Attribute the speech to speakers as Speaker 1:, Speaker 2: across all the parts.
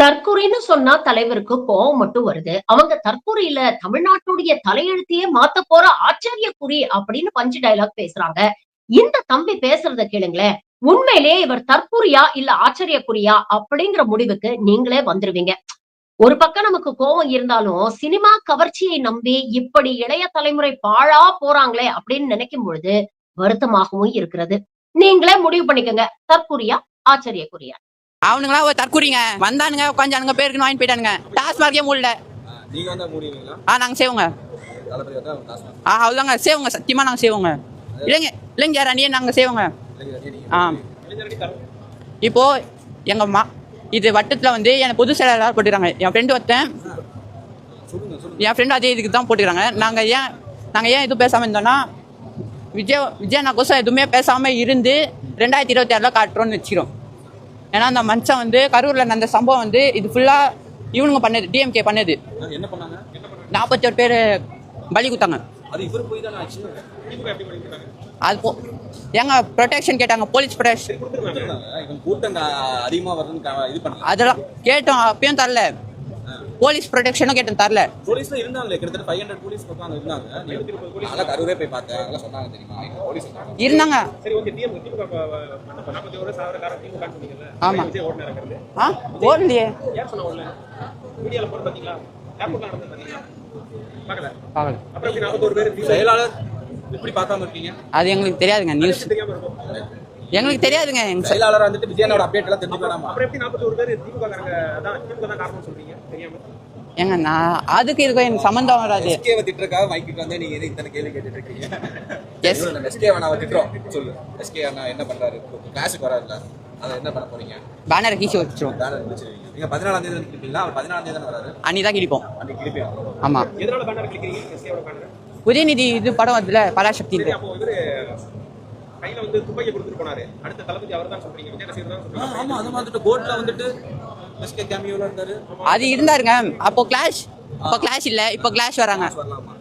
Speaker 1: தற்கொலைன்னு சொன்னா தலைவருக்கு கோவம் மட்டும் வருது. அவங்க தற்கொலையில தமிழ்நாட்டுடைய தலையெழுத்தையே மாத்த போற ஆச்சரிய குறி அப்படின்னு பஞ்சு டயலாக் பேசுறாங்க. இந்த தம்பி பேசுறத கேளுங்களேன். உண்மையிலேயே இவர் தற்குறியா இல்ல ஆச்சரிய குறியா அப்படிங்கிற முடிவுக்கு நீங்களே வந்துருவீங்க. ஒரு பக்கம் நமக்கு கோபம் இருந்தாலும் சினிமா கவர்ச்சியை நம்பி இப்படி இளைய தலைமுறை பாழா போறாங்களே அப்படின்னு நினைக்கும் பொழுது வருத்தமாகவும் இருக்கிறது. நீங்களே முடிவு பண்ணிக்கோங்க. தற்குறியா ஆச்சரிய குறியா
Speaker 2: அவனுங்களாம் ஒரு தற்கூறிங்க. வந்தானுங்க உட்காந்தானுங்க பேருக்கு வாங்கி போயிட்டானுங்க. டாஸ்மார்க்கே மூடல.
Speaker 3: ஆ,
Speaker 2: ஆ நாங்கள் செய்வோங்க. ஆ அவ்வளோதாங்க செய்வோங்க. சத்தியமாக நாங்கள் செய்வோங்க. இல்லைங்க இல்லைங்க அணியே நாங்கள் செய்வோங்க. ஆ. இப்போ எங்கள் மா இது வட்டத்தில் வந்து என் புது சேலை போட்டுக்கிறாங்க. என் ஃப்ரெண்டு ஒருத்தன் என் ஃப்ரெண்டு அதே இதுக்கு தான் போட்டுக்கிறாங்க. நாங்கள் ஏன் நாங்கள் ஏன் எதுவும் பேசாமல் இருந்தோம்னா விஜய் விஜய் நான் கோசம் எதுவுமே பேசாமல் இருந்து ரெண்டாயிரத்தி இருபத்தி ஆறில் காட்டுறோன்னு வச்சுக்கிறோம். ஏன்னா அந்த மனுஷன் வந்து கரூரில் நடந்த சம்பவம் வந்து இது ஃபுல்லாக இவனுங்க பண்ணது டிஎம்கே பண்ணது.
Speaker 3: ஆ, என்ன பண்ணாங்க? என்ன பண்ணாங்க?
Speaker 2: நாற்பத்தி ஒரு பேர் பலி கொடுத்தாங்க
Speaker 3: அது இவர் போய் தானே ஆச்சு?
Speaker 2: அது போ ஏங்க ப்ரொடெக்ஷன் கேட்டாங்க போலீஸ் ப்ரொடெக்ஷன் அதெல்லாம் கேட்டோம் அப்பயும் தரல. போலீஸ் ப்ரொடெக்ஷனும் கேட்டோம் தரல.
Speaker 3: போலீஸ்ல இருந்தாங்களே கிட்டத்தட்ட ஃபைவ் ஹண்ட்ரட் போலீஸ் பக்கம் அங்க இருந்தாங்க. கரூரே போய் பார்த்தேன். அதெல்லாம் சொன்னாங்க தெரியுமா? போலீஸ் இருந்தாங்க
Speaker 2: இருந்தாங்க.
Speaker 4: சரி ஓகே டிஎம்
Speaker 2: ஆமா. ஆ? ஓடலையே
Speaker 4: யார் சொன்ன உள்ள மீடியால போட்டு பாத்தீங்களா ஏர்போர்ட்ல நடந்து பாத்தீங்களா பார்க்கல.
Speaker 2: பார்க்கல.
Speaker 4: அப்புறம் எப்படி நாற்பத்தோரு பேர்
Speaker 3: செயலாளர் இப்படி பார்க்காம இருக்கீங்க?
Speaker 2: அது எங்களுக்கு தெரியாதுங்க நியூஸ் எங்களுக்கு தெரியாதுங்க. எங்க
Speaker 3: செயலாளர் வந்துட்டு விஜயனோட அப்டேட் எல்லாம் தெரிஞ்சுக்கலாமா?
Speaker 4: அப்புறம் எப்படி நாற்பத்தோரு பேர் திமுக அதான் திமுக தான் காரணம் சொல்றீங்க தெரியாம?
Speaker 2: ஏங்க நான் அதுக்கு இதுக்கும் எனக்கு சம்மந்தம் வராது.
Speaker 3: எஸ்கேவை திட்டுறக்காக மைக்கு வந்து நீங்க எதுக்கு இத்தனை கேள்வி கேட்டுட்டு இருக்கீங்க
Speaker 2: எஸ்
Speaker 3: எஸ்கே வேணா திட்டுறோம் சொல்லு. எஸ்கே அண்ணா என்ன பண்றாரு? கிளாஸுக்கு வராதுல அதை என்ன பண்ண போறீங்க?
Speaker 2: பேனரை கீசி வச்சிரும்
Speaker 3: பேனர் வச்சிருக்கீங்க நீங்க பதினாலாம் தேதி கிளிப்பீங்களா அவர் பதினாலாம் தேதி தானே வராரு?
Speaker 2: அன்னி தான் கிடிப்போம்
Speaker 3: அன்னைக்கு கிளிப்பீங்க
Speaker 2: ஆமா.
Speaker 4: எதனால பேனர் கிளிக்கிறீங்க எஸ்கேவோட பேனர்
Speaker 2: உதயநிதி இது படம் வருதுல பராசக்தி
Speaker 4: சரி அப்போ இவரு கையில வந்து துப்பாக்கி கொடுத்துட்டு போனாரு. அடுத்த தளபதி அவர் தான் சொல்றீங்க. விஜய் ரசிகர் தான் சொல்றீங்க.
Speaker 3: ஆமா அது வந்துட்டு கோட்ல வந்துட்டு எஸ்கே கேமியோல இருந்தாரு.
Speaker 2: அது இருந்தாருங்க. அப்போ கிளாஷ் அப்போ கிளாஷ் இல்ல. இப்போ கிளாஷ் வராங்க.
Speaker 3: வரலாமா?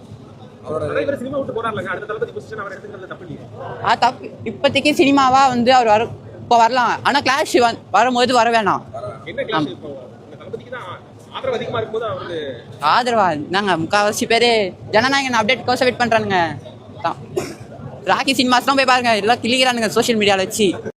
Speaker 3: அவரோட
Speaker 4: நிறைய பேர் சினிமா விட்டு போறாருலங்க அடுத்த தளபதி பொசிஷன் அவர் எடுத்துக்கிறது தப்பு இல்லையே.
Speaker 2: ஆ தப்பு. இப்போதைக்கு சினிமாவா வந்து அவர் வர இப்போ வரலாம். ஆனா கிளாஷ் வரும்போது வர வேணாம்.
Speaker 4: ஆதரவு அதிகமா இருக்கும்போது அவருக்கு
Speaker 2: ஆதரவா? நாங்க முக்கால்வாசி பேர் ஜனநாயகன் அப்டேட் கோசம் வெயிட் பண்றானுங்க. தான் ராக்கி சினிமாஸ்லாம் போய் பாருங்க. எல்லாம் கிளிக்கிறானுங்க சோஷியல் மீடியாவில் வச்சு.